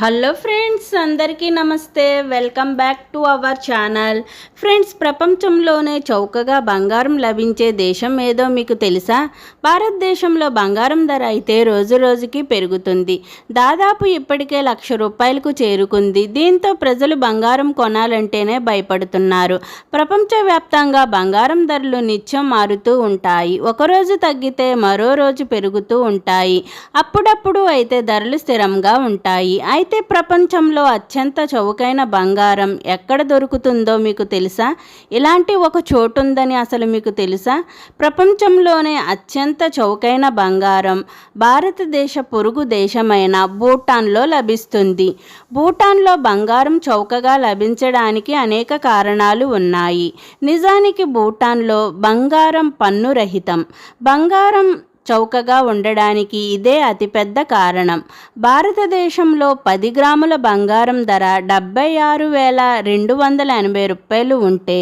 Hello friends అందరికీ నమస్తే. Welcome back to our channel. Friends ప్రపంచంలోనే చౌకగా బంగారం లభించే దేశం ఏదో మీకు తెలుసా? భారతదేశంలో బంగారం ధర అయితే రోజు రోజుకి పెరుగుతుంది. దాదాపు ఇప్పటికే లక్ష రూపాయలకు చేరుకుంది. దీంతో ప్రజలు బంగారం కొనాలంటేనే భయపడుతున్నారు. ప్రపంచవ్యాప్తంగా బంగారం ధరలు నిత్యం మారుతూ ఉంటాయి. ఒకరోజు తగ్గితే మరో రోజు పెరుగుతూ ఉంటాయి. అప్పుడప్పుడు అయితే ధరలు స్థిరంగా ఉంటాయి. అయితే ప్రపంచంలో అత్యంత చౌకైన బంగారం ఎక్కడ దొరుకుతుందో మీకు తెలుసా? ఇలాంటి ఒక చోటు ఉందని అసలు మీకు తెలుసా? ప్రపంచంలోనే అత్యంత చౌకైన బంగారం భారతదేశ పొరుగు దేశమైన భూటాన్లో లభిస్తుంది. భూటాన్లో బంగారం చౌకగా లభించడానికి అనేక కారణాలు ఉన్నాయి. నిజానికి భూటాన్లో బంగారం పన్ను రహితం. బంగారం చౌకగా ఉండడానికి ఇదే అతిపెద్ద కారణం. భారతదేశంలో పది గ్రాముల బంగారం ధర డెబ్బై ఆరు వేల రెండు వందల ఎనభై రూపాయలు ఉంటే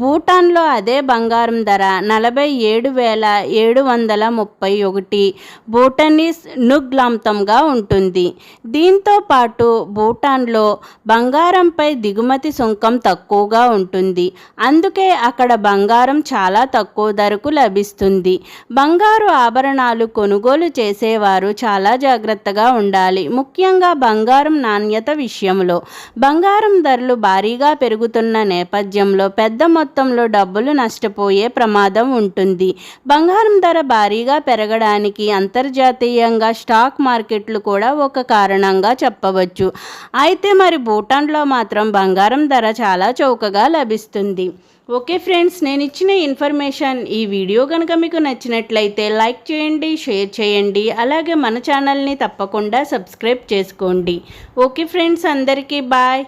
భూటాన్లో అదే బంగారం ధర నలభై ఏడు వేల ఏడు వందల ముప్పై ఒకటి భూటనీస్ నుగ్లాంతంగా ఉంటుంది. దీంతో పాటు భూటాన్లో బంగారంపై దిగుమతి సుంకం తక్కువగా ఉంటుంది. అందుకే అక్కడ బంగారం చాలా తక్కువ ధరకు లభిస్తుంది. బంగారు ఆభరణాలు కొనుగోలు చేసేవారు చాలా జాగ్రత్తగా ఉండాలి. ముఖ్యంగా బంగారం నాణ్యత విషయంలో. బంగారం ధరలు భారీగా పెరుగుతున్న నేపథ్యంలో పెద్ద మొత్తంలో డబ్బులు నష్టపోయే ప్రమాదం ఉంటుంది. బంగారం ధర భారీగా పెరగడానికి అంతర్జాతీయంగా స్టాక్ మార్కెట్లు కూడా ఒక కారణంగా చెప్పవచ్చు. అయితే మరి భూటాన్లో మాత్రం బంగారం ధర చాలా చౌకగా లభిస్తుంది. ఓకే ఫ్రెండ్స్ నేను ఇచ్చిన ఇన్ఫర్మేషన్ ఈ వీడియో కనుక మీకు నచ్చినట్లయితే లైక్ చేయండి షేర్ చేయండి అలాగే మన ఛానల్ని తప్పకుండా సబ్స్క్రైబ్ చేసుకోండి. ఓకే ఫ్రెండ్స్ అందరికీ బాయ్.